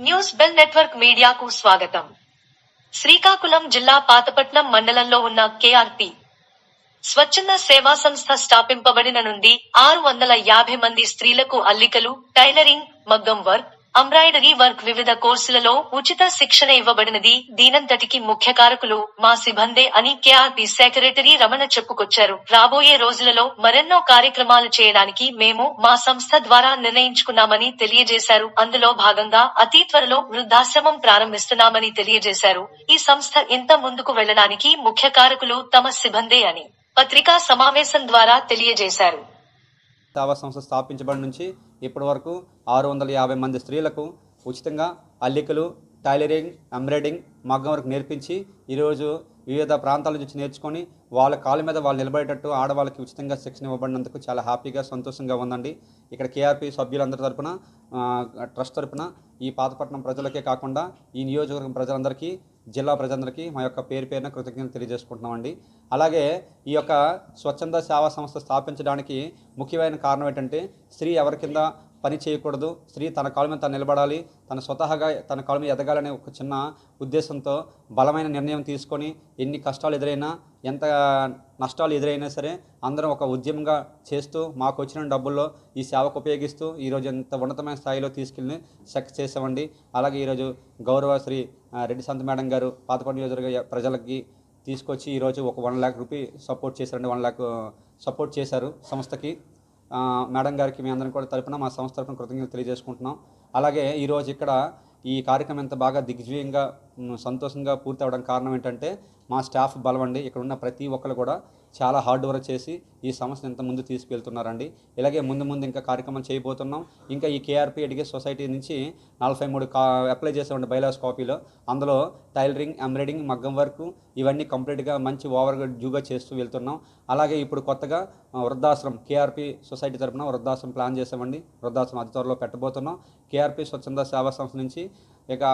News bell network మీడియాకు స్వాగతం. శ్రీకాకుళం జిల్లా పాతపట్నం మండలంలో ఉన్న కేఆర్పి. స్వచ్ఛంద సేవా సంస్థ స్థాపింపబడిన నుండి ఆరు వందల యాభై మంది స్త్రీలకు అల్లికలు టైలరింగ్ మగ్గం వర్క్ అంబ్రాయిడరీ వర్క్ వివిధ కోర్సులలో ఉచిత శిక్షణ ఇవ్వబడినది. దీనంతటికి ముఖ్య కారకులు మా సిబ్బందే అని కేఆర్పి సెక్రటరీ రమణ చెప్పుకొచ్చారు. రాబోయే రోజులలో మరెన్నో కార్యక్రమాలు చేయడానికి మేము మా సంస్థ ద్వారా నిర్ణయించుకున్నామని తెలియజేశారు. అందులో భాగంగా అతి త్వరలో వృద్ధాశ్రమం ప్రారంభిస్తున్నామని తెలియజేశారు. ఈ సంస్థ ఇంత ముందుకు వెళ్ళడానికి ముఖ్య కారకులు తమ సిబ్బందే అని పత్రికా సమావేశం ద్వారా తెలియజేశారు. సేవా సంస్థ స్థాపించబడి నుంచి ఇప్పటి వరకు ఆరు వందల యాభై మంది స్త్రీలకు ఉచితంగా అల్లికలు టైలరింగ్ ఎంబ్రాయిడింగ్ మగ్గం వరకు నేర్పించి ఈరోజు వివిధ ప్రాంతాల నుంచి నేర్చుకొని వాళ్ళ కాళ్ళ మీద వాళ్ళు నిలబడేటట్టు ఆడవాళ్ళకి ఉచితంగా శిక్షణ ఇవ్వబడినందుకు చాలా హ్యాపీగా సంతోషంగా ఉందండి. ఇక్కడ కేఆర్పి సభ్యులందరి తరపున ట్రస్ట్ తరపున ఈ పాతపట్నం ప్రజలకే కాకుండా ఈ నియోజకవర్గం ప్రజలందరికీ జిల్లా ప్రజలందరికీ మా యొక్క పేరు పేరున కృతజ్ఞతలు తెలియజేసుకుంటున్నామండి. అలాగే ఈ యొక్క స్వచ్ఛంద సేవా సంస్థ స్థాపించడానికి ముఖ్యమైన కారణం ఏంటంటే స్త్రీ ఎవరి కింద పని చేయకూడదు. స్త్రీ తన కాలు మీద తను నిలబడాలి. తన స్వతహాగా తన కాలు మీద ఎదగాలనే ఒక చిన్న ఉద్దేశంతో బలమైన నిర్ణయం తీసుకొని ఎన్ని కష్టాలు ఎదురైనా ఎంత నష్టాలు ఎదురైనా సరే అందరం ఒక ఉద్యమంగా చేస్తూ మాకు వచ్చిన డబ్బుల్లో ఈ సేవకు ఉపయోగిస్తూ ఈరోజు ఎంత ఉన్నతమైన స్థాయిలో తీసుకెళ్ళి సక్సెస్ చేసామండి అలాగే ఈరోజు గౌరవ శ్రీ రెడ్డి సంత మేడం గారు పాతపడి నియోజకవర్గ ప్రజలకి తీసుకొచ్చి ఈరోజు ఒక వన్ ల్యాక్ రూపీ సపోర్ట్ చేశారండి. వన్ ల్యాక్ సపోర్ట్ చేశారు సంస్థకి. మేడం గారికి మీ అందరం కూడా తరపున మా సంస్థ తరపున కృతజ్ఞతలు తెలియజేసుకుంటున్నాం. అలాగే ఈరోజు ఇక్కడ ఈ కార్యక్రమం ఎంత బాగా దిగ్విజయంగా సంతోషంగా పూర్తి అవ్వడానికి కారణం ఏంటంటే మా స్టాఫ్ బలం అండి ఇక్కడ ఉన్న ప్రతి ఒక్కరు కూడా చాలా హార్డ్ వర్క్ చేసి ఈ సమస్యను ఎంత ముందు తీసుకెళ్తున్నారండి. ఇలాగే ముందు ముందు ఇంకా కార్యక్రమం చేయబోతున్నాం. ఇంకా ఈ కేఆర్పి అడిగే సొసైటీ నుంచి నలభై మూడు కా అప్లై చేసామండి బైలాస్ కాపీలో. అందులో టైలరింగ్ ఎంబ్రాయిడింగ్ మగ్గం వర్క్ ఇవన్నీ కంప్లీట్గా మంచి ఓవర్గా డ్యూగా చేస్తూ వెళ్తున్నాం. అలాగే ఇప్పుడు కొత్తగా వృద్ధాశ్రమం కేఆర్పి సొసైటీ తరపున వృద్ధాశ్రమం ప్లాన్ చేసామండి. వృద్ధాశ్రమం అతి త్వరలో పెట్టబోతున్నాం. కేఆర్పి స్వచ్ఛంద సేవా సంస్థ నుంచి ఇక